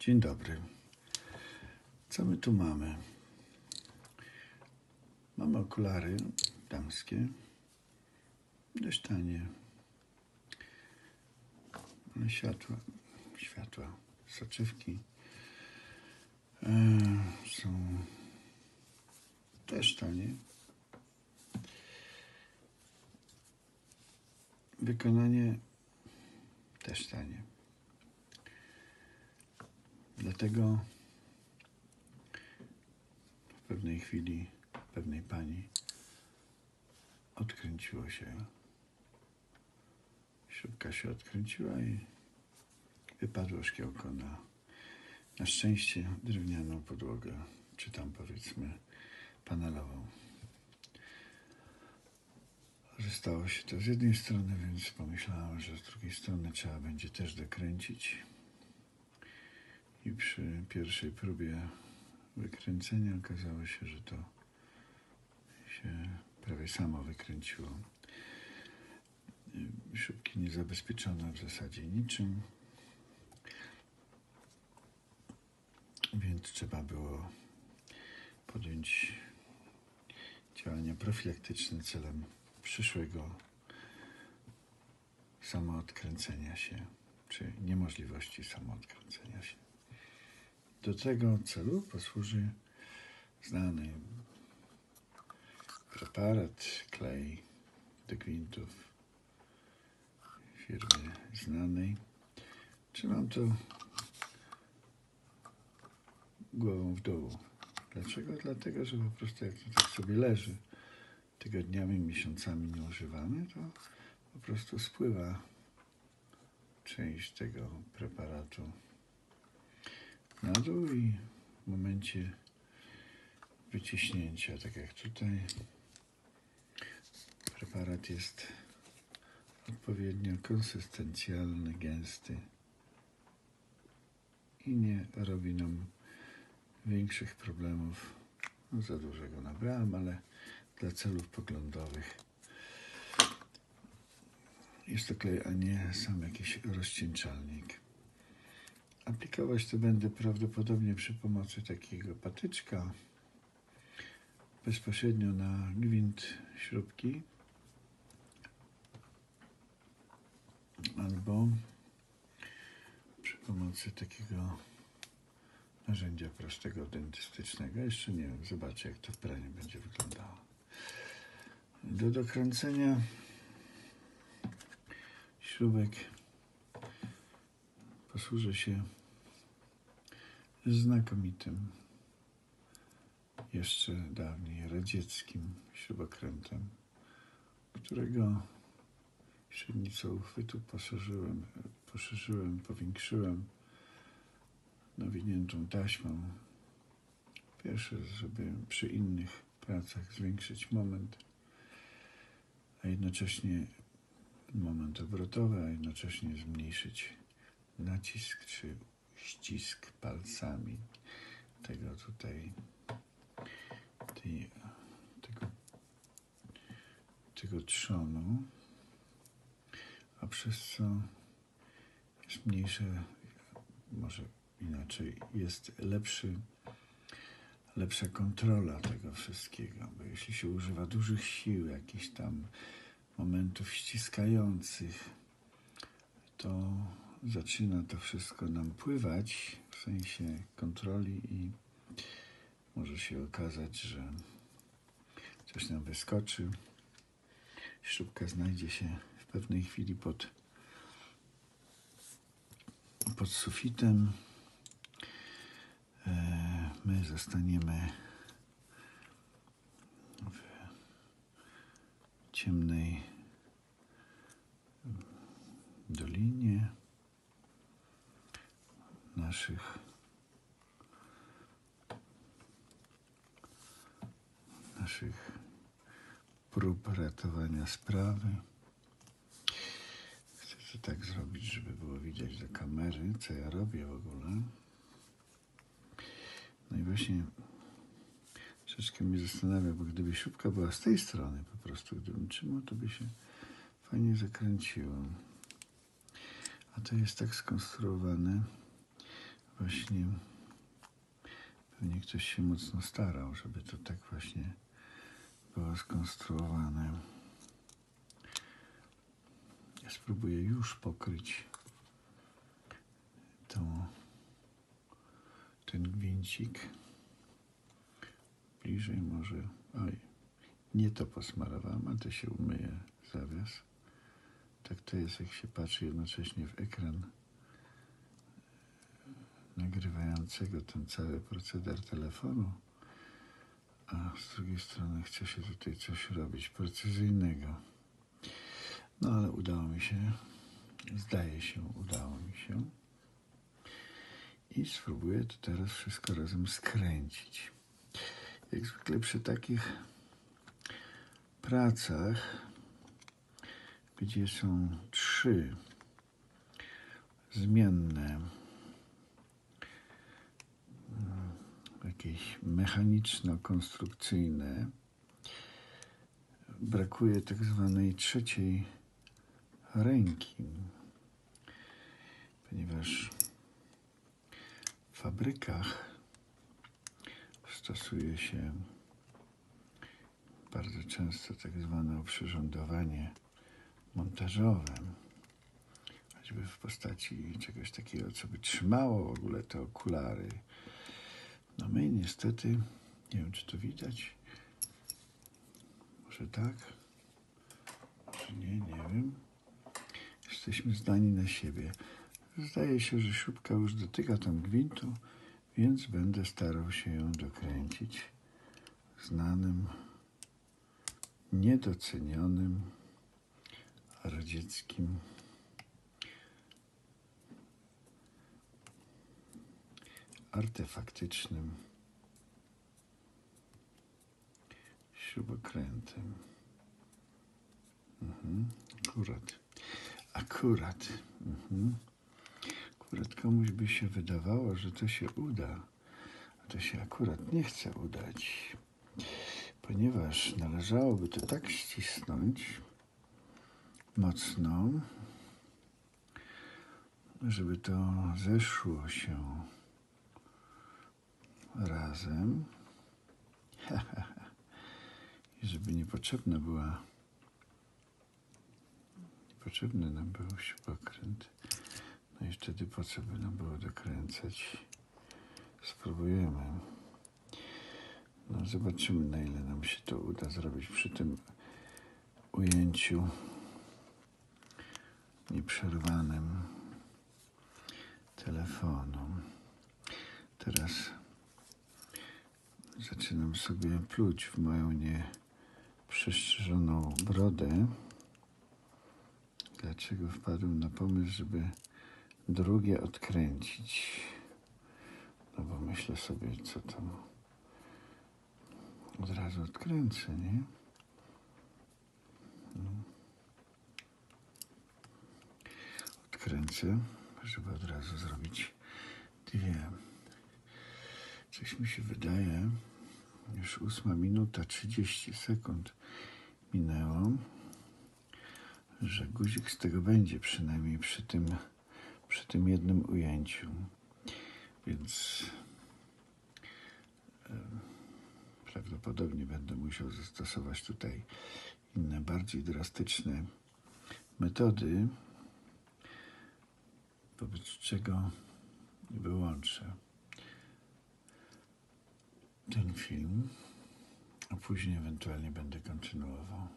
Dzień dobry. Co my tu mamy? Mamy okulary damskie. Dość tanie. Światła, światła, soczewki e, są też tanie. Wykonanie też tanie. Dlatego w pewnej chwili pewnej pani odkręciło się. Śrubka się odkręciła i wypadło szkiełko na, na szczęście drewnianą podłogę, czy tam powiedzmy panelową. Że stało się to z jednej strony, więc pomyślałam, że z drugiej strony trzeba będzie też dokręcić. I przy pierwszej próbie wykręcenia okazało się, że to się prawie samo wykręciło. Śrubki nie zabezpieczono w zasadzie niczym, więc trzeba było podjąć działania profilaktyczne celem przyszłego samoodkręcenia się, czy niemożliwości samoodkręcenia się. Do tego celu posłuży znany preparat, klej do gwintów firmy znanej. Trzymam to głową w dół. Dlaczego? Dlatego, że po prostu jak to tak sobie leży tygodniami, miesiącami nie używamy, to po prostu spływa część tego preparatu na dół i w momencie wyciśnięcia, tak jak tutaj, preparat jest odpowiednio konsystencjalny, gęsty i nie robi nam większych problemów. No, za dużego nabrałem, ale dla celów poglądowych jest to klej, a nie sam jakiś rozcieńczalnik. Aplikować to będę prawdopodobnie przy pomocy takiego patyczka bezpośrednio na gwint śrubki albo przy pomocy takiego narzędzia prostego dentystycznego. Jeszcze nie wiem, zobaczę jak to w praniu będzie wyglądało. Do dokręcenia śrubek posłużę się znakomitym, jeszcze dawniej radzieckim śrubokrętem, którego średnicą uchwytu poszerzyłem, poszerzyłem, powiększyłem nawiniętą taśmą. Pierwsze, żeby przy innych pracach zwiększyć moment, a jednocześnie moment obrotowy, a jednocześnie zmniejszyć nacisk czy ścisk palcami tego tutaj tej, tego, tego trzonu, a przez co jest mniejsze, może inaczej, jest lepszy, lepsza kontrola tego wszystkiego, bo jeśli się używa dużych sił, jakichś tam momentów ściskających, to zaczyna to wszystko nam pływać w sensie kontroli i może się okazać, że coś nam wyskoczy. Śrubka znajdzie się w pewnej chwili pod, pod sufitem. E, my zostaniemy w ciemnej dolinie naszych naszych prób ratowania sprawy. Chcę to tak zrobić, żeby było widać do kamery, co ja robię w ogóle. No i właśnie troszeczkę mnie zastanawia, bo gdyby śrubka była z tej strony po prostu, gdybym trzymał, to by się fajnie zakręciło. A to jest tak skonstruowane właśnie pewnie ktoś się mocno starał, żeby to tak właśnie było skonstruowane. Ja spróbuję już pokryć tą, ten gwincik. Bliżej może. Oj, nie to posmarowałem, ale to się umyje zawias. Tak to jest, jak się patrzy jednocześnie w ekran nagrywającego ten cały proceder telefonu, a z drugiej strony chce się tutaj coś robić precyzyjnego. No ale udało mi się, zdaje się, udało mi się. I spróbuję to teraz wszystko razem skręcić. Jak zwykle przy takich pracach, gdzie są trzy zmienne jakieś mechaniczno-konstrukcyjne, brakuje tak zwanej trzeciej ręki, ponieważ w fabrykach stosuje się bardzo często tak zwane oprzyrządowanie montażowe, choćby w postaci czegoś takiego, co by trzymało w ogóle te okulary. No my niestety, nie wiem czy to widać, może tak, może nie, nie wiem. Jesteśmy zdani na siebie. Zdaje się, że śrubka już dotyka tam gwintu, więc będę starał się ją dokręcić znanym, niedocenionym radzieckim artefaktycznym śrubokrętem. Mhm, akurat. Akurat. Mhm. Akurat komuś by się wydawało, że to się uda, a to się akurat nie chce udać, ponieważ należałoby to tak ścisnąć mocno, żeby to zeszło się razem i żeby niepotrzebna była niepotrzebny nam był śrubokręt. No i wtedy po co by nam było dokręcać? Spróbujemy. No zobaczymy na ile nam się to uda zrobić przy tym ujęciu nieprzerwanym telefonu. Teraz zaczynam sobie pluć w moją nieprzestrzeżoną brodę. Dlaczego wpadłem na pomysł, żeby drugie odkręcić? No bo myślę sobie, co tam od razu odkręcę, nie? No. Odkręcę, żeby od razu zrobić dwie. Coś mi się wydaje, już ósma minuta, 30 sekund minęło, że guzik z tego będzie przynajmniej przy tym, przy tym jednym ujęciu. Więc prawdopodobnie będę musiał zastosować tutaj inne, bardziej drastyczne metody, wobec czego wyłączę ten film, a później ewentualnie będę kontynuował.